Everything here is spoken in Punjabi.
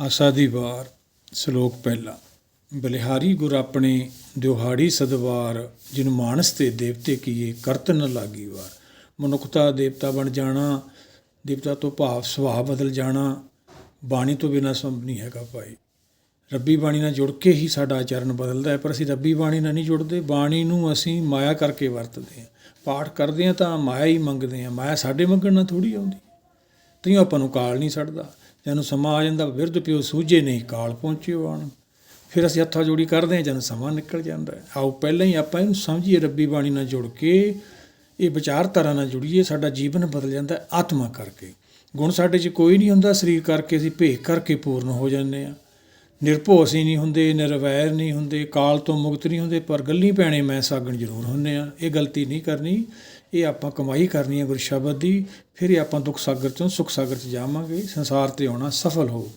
ਆਸਾ ਦੀ ਵਾਰ, ਸ਼ਲੋਕ ਪਹਿਲਾ। ਬਲਿਹਾਰੀ ਗੁਰ ਆਪਣੇ ਦਿਹਾੜੀ ਸਦਵਾਰ, ਜਿਨ ਮਾਨਸ ਤੇ ਦੇਵਤੇ ਕੀਏ ਕਰਤ ਨ ਲਾਗੀ ਵਾਰ। ਮਨੁੱਖਤਾ ਦੇਵਤਾ ਬਣ ਜਾਣਾ, ਦੇਵਤਾ ਤੋਂ ਭਾਵ ਸੁਭਾਅ ਬਦਲ ਜਾਣਾ, ਬਾਣੀ ਤੋਂ ਬਿਨਾਂ ਸੰਭਵ ਨਹੀਂ ਹੈਗਾ ਭਾਈ। ਰੱਬੀ ਬਾਣੀ ਨਾਲ ਜੁੜ ਕੇ ਹੀ ਸਾਡਾ ਆਚਰਣ ਬਦਲਦਾ ਹੈ, ਪਰ ਅਸੀਂ ਰੱਬੀ ਬਾਣੀ ਨਾਲ ਨਹੀਂ ਜੁੜਦੇ। ਬਾਣੀ ਨੂੰ ਅਸੀਂ ਮਾਇਆ ਕਰਕੇ ਵਰਤਦੇ ਹਾਂ। ਪਾਠ ਕਰਦੇ ਹਾਂ ਤਾਂ ਮਾਇਆ ਹੀ ਮੰਗਦੇ ਹਾਂ। ਮਾਇਆ ਸਾਡੇ ਮੰਗਣ ਨਾਲ ਥੋੜੀ ਆਉਂਦੀ। ਤਈਓ ਆਪਾਂ ਨੂੰ ਕਾਲ ਨਹੀਂ ਛੱਡਦਾ। ਜਦੋਂ ਸਮਾਂ ਆ ਜਾਂਦਾ ਬਿਰਧ ਪਿਓ ਸੂਝੇ ਨਹੀਂ ਕਾਲ ਪਹੁੰਚਿਓ ਆਣ। ਫਿਰ ਅਸੀਂ ਹੱਥਾਂ ਜੋੜੀ ਕਰਦੇ ਹਾਂ ਜਦੋਂ ਸਮਾਂ ਨਿਕਲ ਜਾਂਦਾ ਆਓ ਪਹਿਲਾਂ ਹੀ ਆਪਾਂ ਇਹਨੂੰ ਸਮਝੀਏ, ਰੱਬੀ ਬਾਣੀ ਨਾਲ ਜੁੜ ਕੇ ਇਹ ਵਿਚਾਰਧਾਰਾ ਨਾਲ ਜੁੜੀਏ, ਸਾਡਾ ਜੀਵਨ ਬਦਲ ਜਾਂਦਾ ਆਤਮਾ ਕਰਕੇ। ਗੁਣ ਸਾਡੇ 'ਚ ਕੋਈ ਨਹੀਂ ਹੁੰਦਾ, ਸਰੀਰ ਕਰਕੇ ਅਸੀਂ ਭੇਖ ਕਰਕੇ ਪੂਰਨ ਹੋ ਜਾਂਦੇ ਆ ਨਿਰਭਉ ਅਸੀਂ ਨਹੀਂ ਹੁੰਦੇ, ਨਿਰਵੈਰ ਨਹੀਂ ਹੁੰਦੇ, ਕਾਲ ਤੋਂ ਮੁਕਤ ਨਹੀਂ ਹੁੰਦੇ, ਪਰ ਗੱਲੀ ਪੈਣੇ ਮੈਂ ਸਾਗਣ ਜ਼ਰੂਰ ਹੁੰਦੇ ਆ। ਇਹ ਗਲਤੀ ਨਹੀਂ ਕਰਨੀ, ਇਹ ਆਪਾਂ ਕਮਾਈ ਕਰਨੀ ਹੈ ਗੁਰ ਸ਼ਬਦ ਦੀ, ਫਿਰ ਆਪਾਂ ਦੁੱਖ ਸਾਗਰ ਚੋਂ ਸੁਖ ਸਾਗਰ 'ਚ ਜਾਵਾਂਗੇ, ਸੰਸਾਰ ਤੇ ਆਉਣਾ ਸਫਲ ਹੋਊ।